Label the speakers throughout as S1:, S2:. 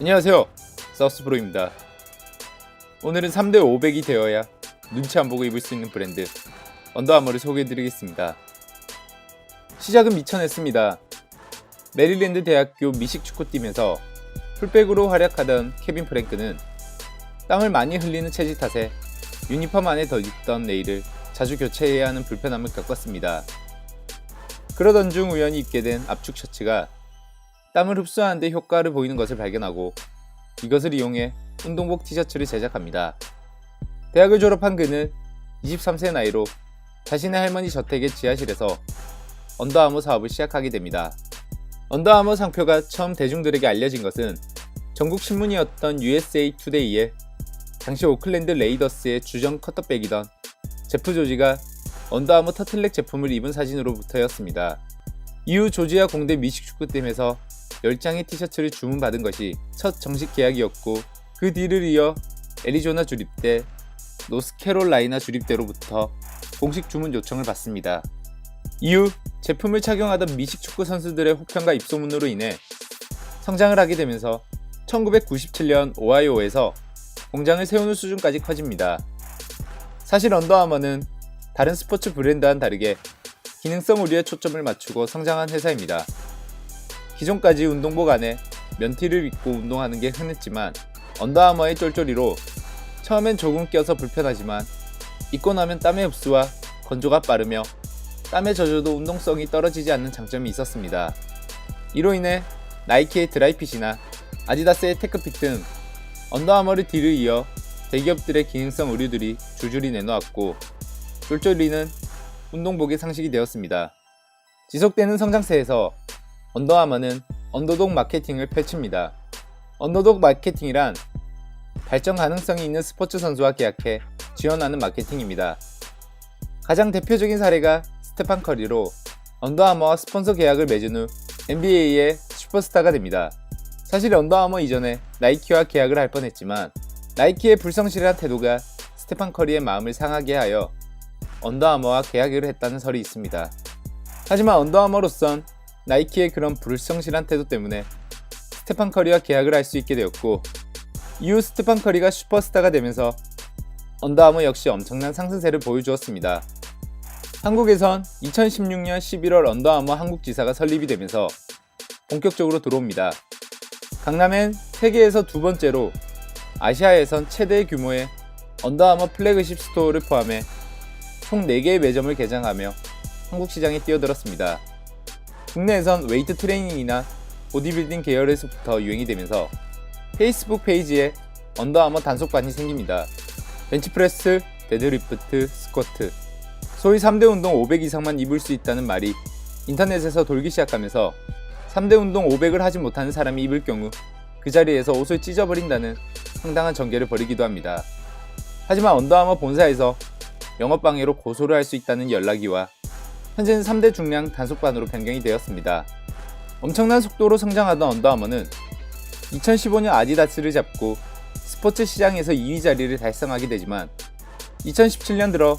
S1: 안녕하세요. 사우스프로입니다. 오늘은 3대 500이 되어야 눈치 안 보고 입을 수 있는 브랜드 언더아머를 소개해드리겠습니다. 시작은 미천했습니다. 메릴랜드 대학교 미식 축구팀에서 풀백으로 활약하던 케빈 프랭크는 땀을 많이 흘리는 체질 탓에 유니폼 안에 덧입던 네일을 자주 교체해야 하는 불편함을 겪었습니다. 그러던 중 우연히 입게 된 압축 셔츠가 땀을 흡수하는데 효과를 보이는 것을 발견하고 이것을 이용해 운동복 티셔츠를 제작합니다. 대학을 졸업한 그는 23세 나이로 자신의 할머니 저택의 지하실에서 언더아머 사업을 시작하게 됩니다. 언더아머 상표가 처음 대중들에게 알려진 것은 전국 신문이었던 USA 투데이에 당시 오클랜드 레이더스의 주전 커터백이던 제프 조지가 언더아머 터틀넥 제품을 입은 사진으로부터였습니다. 이후 조지아 공대 미식축구팀에서 10장의 티셔츠를 주문받은 것이 첫 정식 계약이었고 그 뒤를 이어 애리조나 주립대, 노스캐롤라이나 주립대로부터 공식 주문 요청을 받습니다. 이후 제품을 착용하던 미식축구 선수들의 호평과 입소문으로 인해 성장을 하게 되면서 1997년 오하이오에서 공장을 세우는 수준까지 커집니다. 사실 언더아머는 다른 스포츠 브랜드와는 다르게 기능성 의류에 초점을 맞추고 성장한 회사입니다. 기존까지 운동복 안에 면티를 입고 운동하는 게 흔했지만 언더아머의 쫄쫄이로 처음엔 조금 껴서 불편하지만 입고 나면 땀의 흡수와 건조가 빠르며 땀에 젖어도 운동성이 떨어지지 않는 장점이 있었습니다. 이로 인해 나이키의 드라이핏이나 아디다스의 테크핏 등 언더아머를 뒤를 이어 대기업들의 기능성 의류들이 줄줄이 내놓았고 쫄쫄이는 운동복의 상식이 되었습니다. 지속되는 성장세에서 언더아머는 언더독 마케팅을 펼칩니다. 언더독 마케팅이란 발전 가능성이 있는 스포츠 선수와 계약해 지원하는 마케팅입니다. 가장 대표적인 사례가 스테판 커리로 언더아머와 스폰서 계약을 맺은 후 NBA의 슈퍼스타가 됩니다. 사실 언더아머 이전에 나이키와 계약을 할 뻔했지만 나이키의 불성실한 태도가 스테판 커리의 마음을 상하게 하여 언더아머와 계약을 했다는 설이 있습니다. 하지만 언더아머로선 나이키의 그런 불성실한 태도 때문에 스테판 커리와 계약을 할 수 있게 되었고 이후 스테판 커리가 슈퍼스타가 되면서 언더아머 역시 엄청난 상승세를 보여주었습니다. 한국에선 2016년 11월 언더아머 한국지사가 설립이 되면서 본격적으로 들어옵니다. 강남엔 세계에서 두 번째로 아시아에선 최대 규모의 언더아머 플래그십 스토어를 포함해 총 4개의 매점을 개장하며 한국 시장에 뛰어들었습니다. 국내에선 웨이트 트레이닝이나 보디빌딩 계열에서부터 유행이 되면서 페이스북 페이지에 언더아머 단속반이 생깁니다. 벤치프레스, 데드리프트, 스쿼트 소위 3대 운동 500 이상만 입을 수 있다는 말이 인터넷에서 돌기 시작하면서 3대 운동 500을 하지 못하는 사람이 입을 경우 그 자리에서 옷을 찢어버린다는 상당한 전개를 벌이기도 합니다. 하지만 언더아머 본사에서 영업방해로 고소를 할 수 있다는 연락이 와 현재는 3대 중량 단속반으로 변경이 되었습니다. 엄청난 속도로 성장하던 언더아머는 2015년 아디다스를 잡고 스포츠 시장에서 2위 자리를 달성하게 되지만 2017년 들어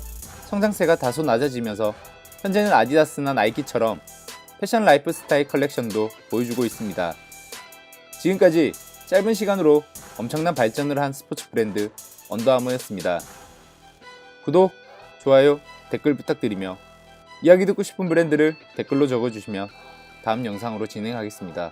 S1: 성장세가 다소 낮아지면서 현재는 아디다스나 나이키처럼 패션 라이프 스타일 컬렉션도 보여주고 있습니다. 지금까지 짧은 시간으로 엄청난 발전을 한 스포츠 브랜드 언더아머였습니다. 구독, 좋아요, 댓글 부탁드리며 이야기 듣고 싶은 브랜드를 댓글로 적어주시면 다음 영상으로 진행하겠습니다.